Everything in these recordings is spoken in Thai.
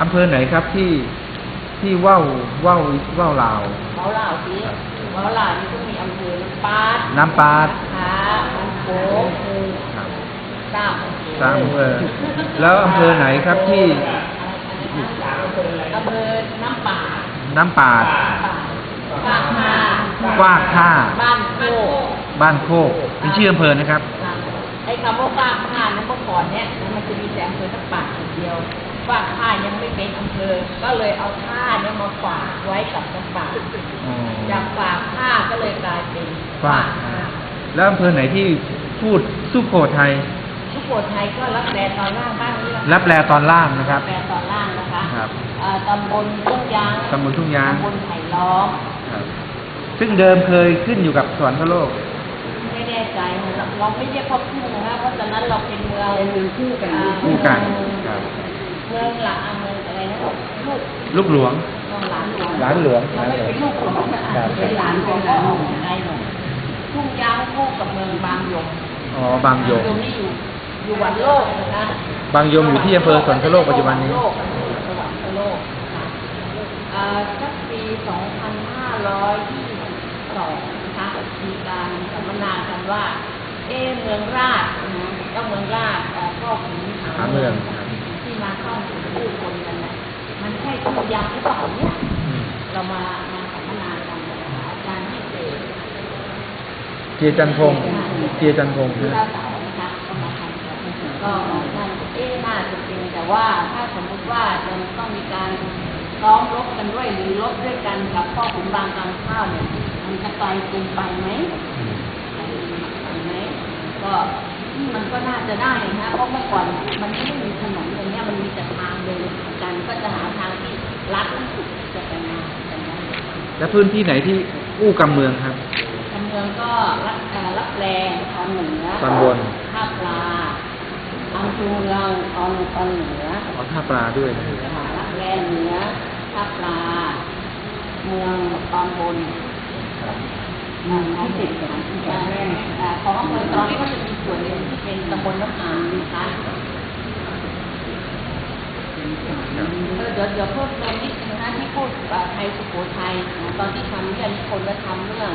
อำเภอไหนครับที่ที่ว่าวว่าวว่าวลาวเมาเหล่าสิครับเมาเหล่านี่ก็มีอำเภอน้ำปาดน้ำปาดขามันโขงครับสามสามอำเภอแล้วอำเภอไหนครับที่อำเภอน้ำป่าน้ำปาดปากมากว้างท่าบ้านโคกบ้านโคกเป็นชื่ออำเภอนะครับไอ้คำว่าฟากผ้านั้นเมื่อก่อนเนี่ยมันจะมีแต่อำเภอน้ำป่าอย่างเดียว ฟากผ้ายังไม่เป็นอำเภอ ก็เลยเอาผ้าเนี่ยมาฝากไว้กับน้ำป่าอ๋อจากฝากผ้าก็เลยกลายเป็นฝากแล้วอำเภอไหนที่พูดสุโขทัยทุกโขทัยก็รับแลตอนล่างบ้างนี่แหละรับแลตอนล่างนะครับแปลตอนล่างนะคะครับเอ่อตำบลทุ่งยางตำบลทุ่งยางตำบลไผ่ล้อมครับซึ่งเดิมเคยขึ้นอยู่กับสวรรคโลกไม่แน่ใจนะเราเราไม่ใช่ครอบครัวนะคะเพราะตอนนั้นเราเป็นเมืองเมืองคู่กันคู่กันครับ เมืองหลักอะเมืองอะไรนะลูกลูกหลวงเมืองหลานหลวงหลานหลวงเราไม่เป็นลูกหลวงนะครับเป็นหลานของพ่อของนายหลวงทุ่งยางคู่กับเมืองบางยมอ๋อบางยมบางนี่อยู่อยู่วันโลกนะคะบางยมอยู่ที่อำเภอสวรรคโลกปัจจุบันนี้สวรรคโลกค่ะเอ่อสักปี2522นะคะมีการสัมมนากันว่า เอ๊ะเมืองราชนะเจ้าเมืองราชเอ่อพ่อขุนหาเมืองครับที่ มาเข้าถึงผู้คนกันนะมันใช่ทุกอย่างหรือเปล่าเนี่ยอืมเรามามาสัมมนากันนะคะอาจารย์ให้เจอเจียจันทงเจียจันทงที่นะเราเสาร์นะคะก็มาทำกันก็ท่านเอ๊ะน่าจะจริงแต่ว่าถ้าสมมุติว่าจะต้องมีการซ้อมรบกันด้วยหรือรบด้วยกันกับพ่อขุนบางกลางข้าวเนี่ยมันจะไกลเกินไปไหมอืมเห็นไหมก็มันก็น่าจะได้นะเพราะเมื่อก่อนมันไม่มีถนนอย่างเงี้ยมัน มีแต่ทางเดินกันก็จะหาทางที่ลัดที่สุดที่จะไปมากันได้แล้วพื้นที่ไหนที่อู้กำเมืองครับทำเมืองก็รับเอ่อรับแรงตอนเหนือตอนบนท่าปลาอำเภอเมืองตอนตอนเหนืออ๋อท่าปลาด้วยนะมหารับแรงเหนือท่าปลา เมืองตอนบนเมืองที่ติดกับอ่าของอำเภอตอนนี้ก็จะมีส่วนหนึ่งที่เป็นตำบลน้ำอ่างนะคะ เออเดี๋ยวเดี๋ยวเพิ่มเติมนิดนึงนะที่พูดอ่าไทยสุโขทัยนะตอนที่ทำเรื่องนิพนธ์และทำเรื่อง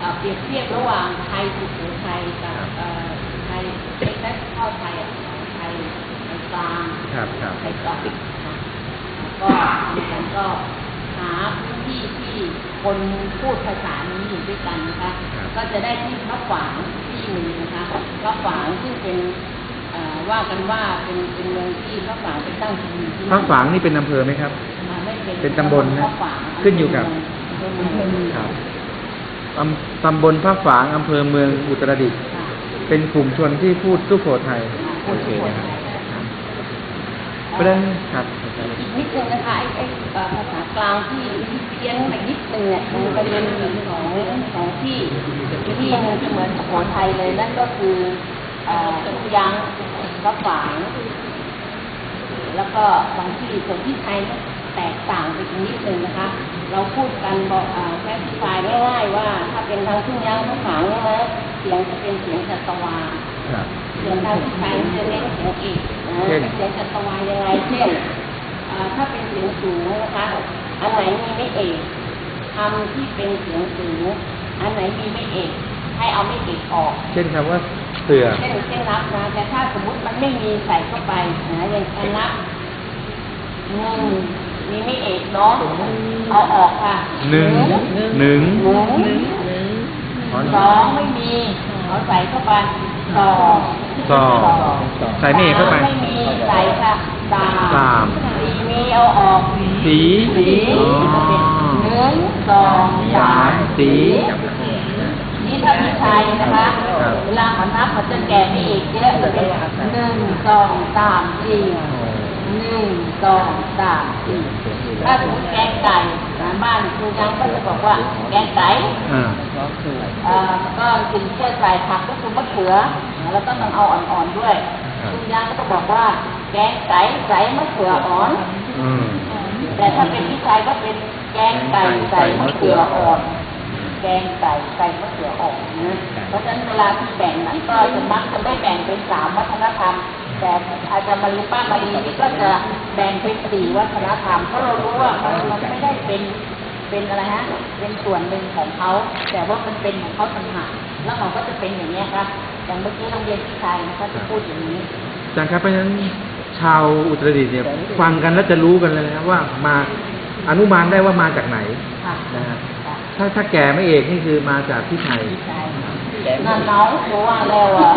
อ่าเปรียบเทียบระหว่างไทยสุโขทัยกับเอ่อไทยเล็กและเข้าไทยอะไทยไทยกลางครับครับไทยกลางนะแล้วก็มีการก็หาพื้นที่ที่คนพูดภาษานี้อยู่ด้วยกันนะคะ ก็จะได้ที่พระฝางที่หนึ่งนะคะพระฝางซึ่งเป็นเอ่อ ว่ากันว่าเป็นเป็นเมืองที่พระฝางไปตั้งที่อยู่ที่พระฝางนี่เป็นอำเภอไหมครับมาไม่เป็นเป็นตำบลนะพระฝางขึ้นอยู่กับเป็นเมืองครับอำตำบลพระฝางอำเภอเมืองอุตรดิตถ์ค่ะเป็นกลุ่มชนที่พูดสุโขทัยโอเคนะครับเพราะฉะนั้นครับอีกนิดนึงนะคะไอ้ไอ้เอ่อภาษากลางที่ที่เพี้ยนไปนิดนึงเนี่ยมันเป็นเรื่องของของที่ที่หนึงที่เหมือนสุโขทัยเลยนั่นก็คือเอ่อตุ ยางพระฝางแล้วก็บางที่ส่วนที่ไทยแตกต่างไปอีกนิดนึงนะคะ เราพูดกันบอกแค่ที่ปลายง่ายๆว่า ถ้าเป็นทางทุ่งยางพระฝางเนี่ยนะเสียงจะเป็นเสียงจัตวาเสียงทางที่ไทยจะเน้นเสียงเอกเสียงจัตวายังไงเช่นถ้าเป็นเสียงสูงนะคะอันไหนมีไม่เอกคำที่เป็นเสียงสูงอันไหนมีไม่เอก ให้เอาไม่เอกออก เช่นคำว่าเสือเช่นเช่นรับนะแต่ถ้าสมมติมันไม่มีใส่เข้าไปนะอย่างเช่นรับหนึ่งมีไม่เอกเนาะเอาออกค่ะหนึ่งหนึ่งหนึ่งอ๋อสองไม่มีเอาใส่เข้าไปสองสองใส่ไม่เอกเข้าไปสมไม่มีใส่ค่ะสามสามสี่มีเอาออกสีสีอ๋อหนึ่งสองสามสี นี่ถ้าพี่ชายนะคะครับเวลาเขานับเขาจะแก่ไม่อีกเยอะเลยหนึ่งสองสามสี่หนึ่งสองสามสี่ถ้าสมมติแกงไก่นะบ้านครูยังก็จะบอกว่าแกงไก่อ่าเอ่อก็สิ่งที่จะใส่ผักก็คือมะเขือ แล้วก็ต้องเอาอ่อนๆด้วยครับคุณยางก็จะบอกว่าแกงไก่ใส่มะเขืออ่อนอืมแต่ถ้าเป็นพี่ชายก็เป็นแกงไก่ใส่มะเขืออ่อน แกงไก่ใส่มะเขืออ่อนนะเพราะฉะนั้นเวลาที่แบ่งนั้นก็จะมักจะไม่แบ่งเป็นสามวัฒนธรรม แต่อาจารย์มารีป้ามารีนี่ก็จะแบ่งเป็นสี่วัฒนธรรมเพราะเรารู้ว่ามันมันไม่ได้เป็นเป็นอะไรฮะ เป็นส่วนหนึ่งของเขา แต่ว่ามันเป็นของเขาต่างหากแล้วเขาก็จะเป็นอย่างนี้ยครับอย่างเมื่อกี้โรงเรียนที่ชายนะคะจะพูดอย่างนี้อาจารย์ครับเพราะฉะนั้นชาวอุตรดิตถ์เนี่ยฟังกันแล้วจะรู้กันเลยนะครับว่ามาอนุมานได้ว่ามาจากไหนค่ะนะฮะค่ะ ถ้าถ้าแก่ไม่เอกนี่คือมาจากที่ไทยใช่นั่นน้องรู้ว่าแล้วอะ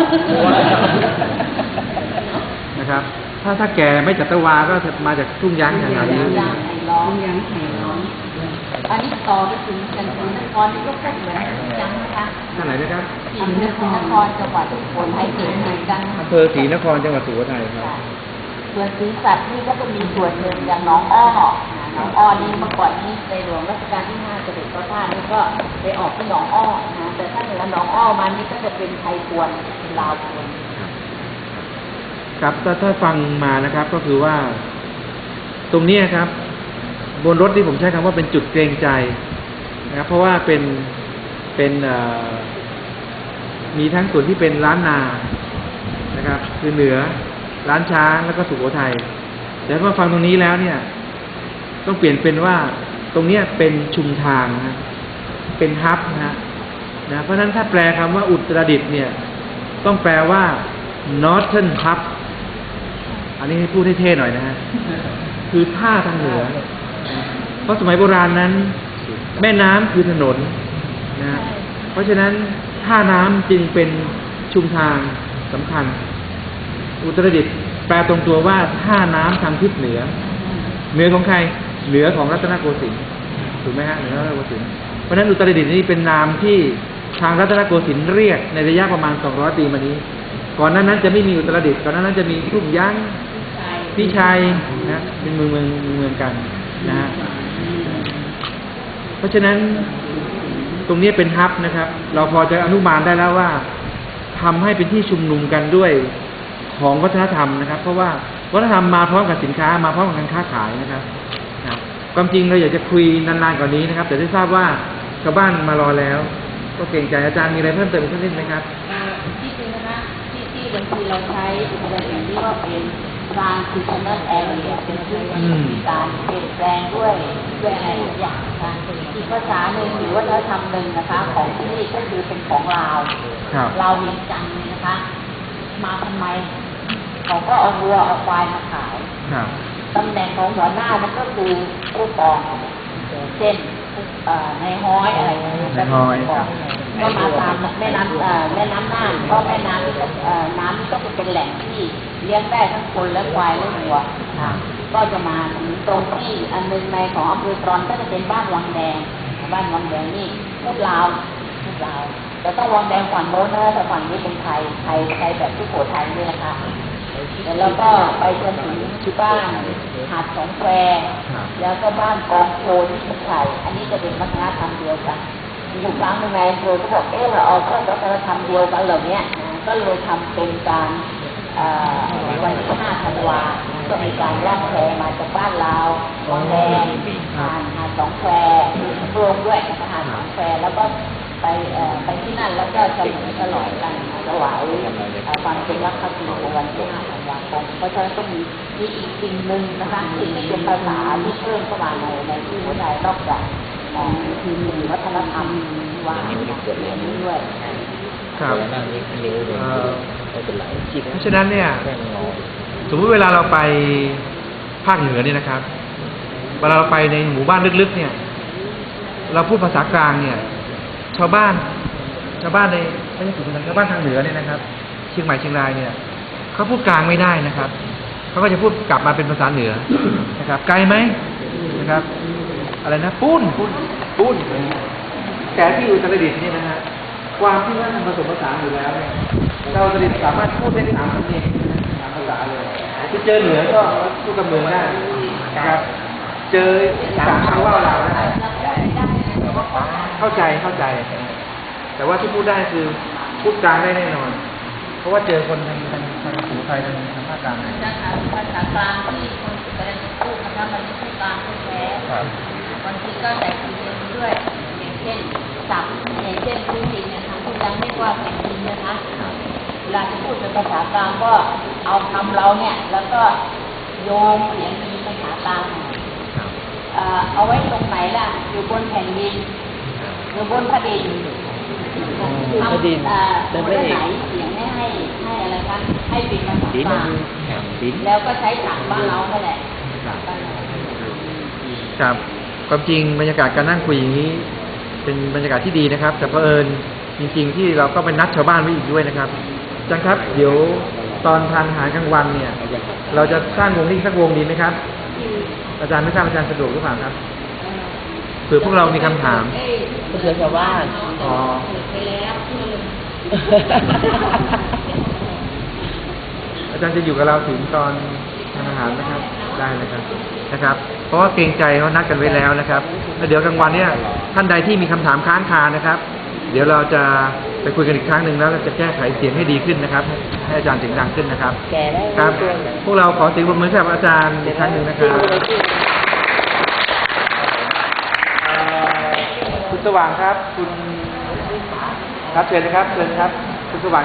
นะครับ ถ้าถ้าแก่ไม่จัตวาก็จะมาจากทุ่งยางแถวๆนี้ยางไผ่ล้อมยางไผ่ล้อมอันนี้ต่อไปถึงจันทนครนี่ก็พูดเหมือนยังนะคะท่านไหนนะครับศรีนครนครจังหวัดสุโขทัยเก่งเหมือนกันอำเภอศรีนครจังหวัดสุโขทัยครับค่ะส่วนศรีสัตว์นี่ก็จะมีส่วนหนึ่งอย่างหน้องอ้ออ่า หนองอ้อนี่เมื่อก่อนนี้ในหลวงรัชกาลที่ห้าเสด็จพระพานี่ก็ไปออกที่หนองอ้อนะแต่ถ้าเหนือหนองอ้อมานี่ก็จะเป็นไทยพวนเป็นลาวพวนครับถ้าถ้าฟังมานะครับ ก็คือว่า ตรงนี้ครับ บนรถที่ผมใช้คำว่าเป็นจุดเกรงใจนะครับเพราะว่าเป็นเป็นมีทั้งส่วนที่เป็นร้านนานะครับ คือเหนือร้านช้างแล้วก็สุโขทัยแต่พอฟังตรงนี้แล้วเนี่ย ต้องเปลี่ยนเป็นว่าตรงเนี้ยเป็นชุมทางนะฮะเป็นฮับนะฮะนะเพราะฉะนั้นถ้าแปลคำว่าอุตรดิตถ์เนี่ย ต้องแปลว่า northern hub อันนี้ให้พูดให้เท่หน่อยนะฮะคือท่าทางเหนือ เพราะสมัยโบราณนั้น แม่น้ำคือถนนนะฮะเพราะฉะนั้นท่าน้ำจึงเป็นชุมทางสำคัญ อุตรดิตถ์แปลตรงตัวว่าท่าน้ำทางทิศเหนือเหนือของใคร เหนือของรัตนโกสินทร์ถูกไหมฮะเหนือรัตนโกสินทร์เพราะฉะนั้นอุตรดิตถ์นี่เป็นนามที่ทางรัตนโกสินทร์เรียกในระยะประมาณ 200 ปีมานี้ ก่อนหน้านั้นจะไม่มีอุตรดิตถ์ก่อนหน้านั้นจะมีทุ่งยั้งพิชัยนะเป็นเมืองเมืองเมืองกันนะฮะเพราะฉะนั้นตรงนี้เป็นฮับนะครับ เราพอจะอนุมานได้แล้วว่าทำให้เป็นที่ชุมนุมกันด้วยของวัฒนธรรมนะครับ เพราะว่าวัฒนธรรมมาพร้อมกับสินค้ามาพร้อมกับการค้าขายนะครับ ความจริงเราอยากจะคุยนานๆกว่านี้นะครับ แต่ได้ทราบว่าชาวบ้านมารอแล้ว ก็เกรงใจอาจารย์มีอะไรเพิ่มเติมอีกสักนิดไหมครับที่จริงนะคะที่ที่บางทีเราใช้อุปกรอย่างที่ว่าเป็น transitional area เป็นพื้นที่มีการเปลี่ยนแปลงด้วยด้วยอะไรหลายอย่างนะคะอีกภาษาหนึ่งหรือวัฒนธรรมหนึ่งนะคะ ของที่นี่ก็คือเป็นของลาวครับลาวเวียงจันทร์เนี่ยนะคะ มาทำไมเขาก็เอาวัวเอาควายมาขายครับ ตำแหน่งของหัวหน้านั่นก็คือผู้กองเช่นเอ่อในห้อยอะไรอย่างเงี้ยในห้อยก็มาตามแม่น้ำเอ่อแม่น้ำน่านก็แม่น้ำนี่ก็เอ่อน้ำนี่ก็เป็นแหล่งที่เลี้ยงได้ทั้งคนและควายและวัวค่ะก็จะมาถึงตรงที่อันหนึงในของอำเภอตรอนก็จะเป็นบ้านวังแดง บ้านวังแดงนี่พูดลาวพูดลาวแต่ต้องวังแดงฝั่งโน้นนะแต่ฝั่งนี้เป็นไทยไทยไทยแบบที่โขทัยนี่แหละค่ะแล้วก็ไปจนถึง ที่บ้านหาดสองแควครับแล้วก็บ้านกองโพที่ชุมไข่อันนี้จะเป็นวัฒนธรรมเดียวกันอยู่ครั้งหนึ่งในอำเภอก็บอกเออเราเอาแค่วัฒนธรรมเดียวกันเหล่านี้ก็เลยทำเป็นการเอ่อวันที่ห้าธันวาก็มีการล่องแพมาจากบ้านเราวางแดงหาดหาดสองแควรวมด้วยนะคะหาดสองแควแล้วก็ ไปเอ่อไปที่นั่นแล้วก็เฉลิมฉลองกันถวายเอ่อความเป็นรักภักดีในวันที่ห้าธันวาคมเพราะฉะนั้นก็มีมีอีกสิ่งหนึ่งนะคะที่เป็นภาษาที่เพิ่มเข้ามาในในที่หัวใจนอกจากของทีมวัฒนธรรมวางนี้ด้วยครับนั่งนิ้วนิ้วเลยเอ่อไม่เป็นไรจิกเพราะฉะนั้นเนี่ยแค่งอสมมติเวลาเราไปภาคเหนือเนี่ยนะครับ เวลาเราไปในหมู่บ้านลึกๆ เนี่ย เราพูดภาษากลางเนี่ย ชาวบ้าน ชาวบ้านในไม่ใช่ถึงชาวบ้านทางเหนือเนี่ยนะครับ เชียงใหม่เชียงรายเนี่ยเขาพูดกลางไม่ได้นะครับเขาก็จะพูดกลับมาเป็นภาษาเหนือนะครับ ไกลไหมนะครับ อะไรนะปุ้นปุ้นปุ้นแต่ที่อุตรดิตถ์เนี่ยนะฮะความที่ว่ามันผสมผสานอยู่แล้วเนี่ยเราอุตรดิตถ์สามารถพูดได้สามสำเนียงสามภาษาเลยจะเจอเหนือก็พูดกับเมืองได้นะครับ เจออีสานเขาว่าเราวได้ เข้าใจเข้าใจ แต่ว่าที่พูดได้คือพูดกลางได้แน่นอน เพราะว่าเจอคนทางทางทางสุโขทัยทางทางภาคกลางภาษาภาษากลางที่คนสุดแสดงพูดนะคะมันไม่ใช่กลางแท้ครับบางทีก็ใส่สีเย็นด้วยอย่างเช่นสับอย่างเช่นพื้นดินเนยทางคุณยังเรียกว่าแผ่นดินนะคะแล้วลาจะพูดเป็นภาษากลางก็เอาคำเราเนี่ย แล้วก็โยงเสียงเป็นภาษากลางครับเอ่อเอาไว้ตรงไหนล่ะ อยู่บนแผ่นดินห รือบนแผ่นดินแผ่นดินเอ่อแล้วบไม่นได้ไหนเสียงให้ให้ให้อะไรคะให้เป็นภาษาดินกลางครับดินแล้วก็ใช้ถังบ้านเรานั่นแหละครับบ้านเราครับความจริงบรรยากาศการนั่งคุยอย่างนี้ เป็นบรรยากาศที่ดีนะครับ แต่เผอิญจริง ๆ ที่เราก็ไปนัดชาวบ้านไว้อีกด้วยนะครับอาจารย์ครับ เดี๋ยวตอนทานอาหารกลางวันเนี่ย เราจะสร้างวงนี้สักวงดีไหมครับ อาจารย์ไม่ทราบอาจารย์สะดวกหรือเปล่าครับ เผื่อพวกเรามีคำถามเอ้ยเพื่อนชาวบ้านอ๋อไปแล้วเพื่อนอาจารย์จะอยู่กับเราถึงตอนทานอาหารนะครับ ได้นะครับ นะครับ เพราะว่าเกรงใจเขานัดกันไว้แล้วนะครับแล้วเดี๋ยวกลางวันเนี่ย ท่านใดที่มีคำถามค้างคานะครับ เดี๋ยวเราจะไปคุยกันอีกครั้งหนึ่งแล้วเราจะแก้ไขเสียงให้ดีขึ้นนะครับ ให้อาจารย์เสียงดังขึ้นนะครับ แกได้ครับด้วยนะพวกเราขอเสียงปรบมือให้กับอาจารย์อีกครั้งหนึ่งนะครับเอ่ สว่างครับ คุณครับเชิญนะครับเชิญครับ คุณสว่าง